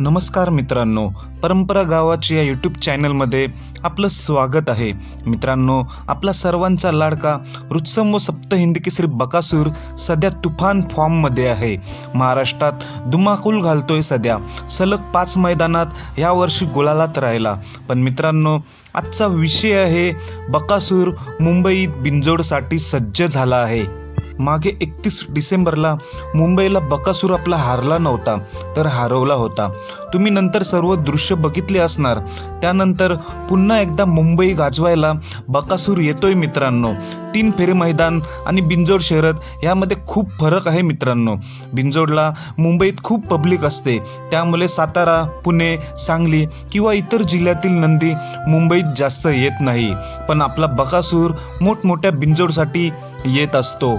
नमस्कार मित्रांनो परंपरा गावाच्या या यूट्यूब चॅनलमध्ये आपलं स्वागत आहे. मित्रांनो आपला सर्वांचा लाडका रुत्सम व सप्त हिंदी केसरी बकासूर सध्या तुफान फॉर्ममध्ये आहे. महाराष्ट्रात धुमाकूल घालतोय सध्या. सलग पाच मैदानात यावर्षी गुलालात राहिला. पण मित्रांनो आजचा विषय आहे बकासूर मुंबईत बिंजोडसाठी सज्ज झाला आहे. मागे एकतीस डिसेंबरला मुंबईला बकासूर आपला हारला नव्हता तर हरवला होता. तुम्ही नंतर सर्व दृश्य बघितले असणार. त्यानंतर पुन्हा एकदा मुंबई गाजवायला बकासूर येतोय मित्रांनो. तीन फेरे मैदान आणि बिंजोड शहरात यामध्ये खूप फरक आहे मित्रांनो. बिंजोडला मुंबईत खूप पब्लिक असते. त्यामुळे सातारा पुणे सांगली किंवा इतर जिल्ह्यातील नंदी मुंबईत जास्त येत नाही. पण आपला बकासूर मोठमोठ्या बिंजोडसाठी येत असतो.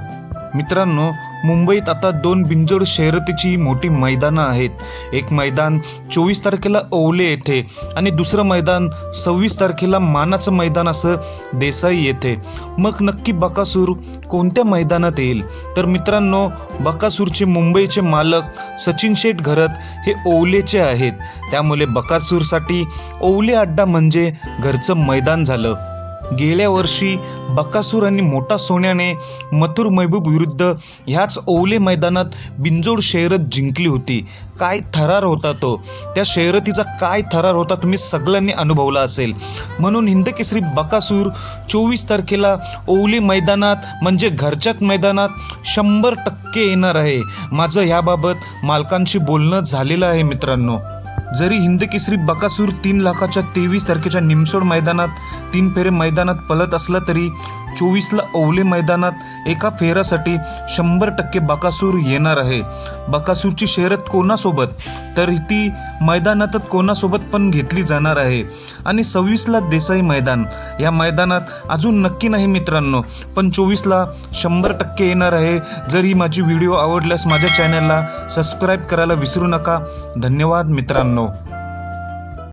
मित्रांनो मुंबईत आता दोन बिंजोड शर्यतीची मोठी मैदानं आहेत. एक मैदान चोवीस तारखेला ओवले येथे आणि दुसरं मैदान सव्वीस तारखेला मानाचं मैदान असं देसाई येथे. मग नक्की बकासूर कोणत्या मैदानात येईल? तर मित्रांनो बकासूरचे मुंबईचे मालक सचिन शेठ घरत हे ओवलेचे आहेत. त्यामुळे बकासूरसाठी ओवले अड्डा म्हणजे घरचं मैदान झालं. गेल्या वर्षी बकासूर आणि मोठा सोन्याने मथुर महबूब विरुद्ध ह्याच ओवले मैदानात बिंजोड शर्यत जिंकली होती. काय थरार होता तो? त्या शर्यतीचा काय थरार होता तुम्ही सगळ्यांनी अनुभवला असेल. म्हणून हिंदकेसरी बकासूर चोवीस तारखेला ओवले मैदानात म्हणजे घरच्याच मैदानात शंभर टक्के येणार आहे. माझं ह्याबाबत मालकांशी बोलणं झालेलं आहे मित्रांनो. जरी हिंदकेसरी बकासूर तीन लाखाच्या तेवीस तारखेच्या निमसोड मैदानात तीन फेरे मैदानात पलत असला तरी चोवीसला ओवले मैदानात एका फेरासाठी शंभर टक्के बकासूर येणार आहे. बकासूरची शर्यत कोणासोबत? तर ती मैदानातच कोणासोबत पण घेतली जाणार आहे. आणि सव्वीसला देसाई मैदान. या मैदानात अजून नक्की नाही मित्रांनो पण चोवीसला शंभर टक्के येणार आहे. जर ही माझी व्हिडिओ आवडल्यास माझ्या चॅनलला सबस्क्राईब करायला विसरू नका. धन्यवाद मित्रांनो.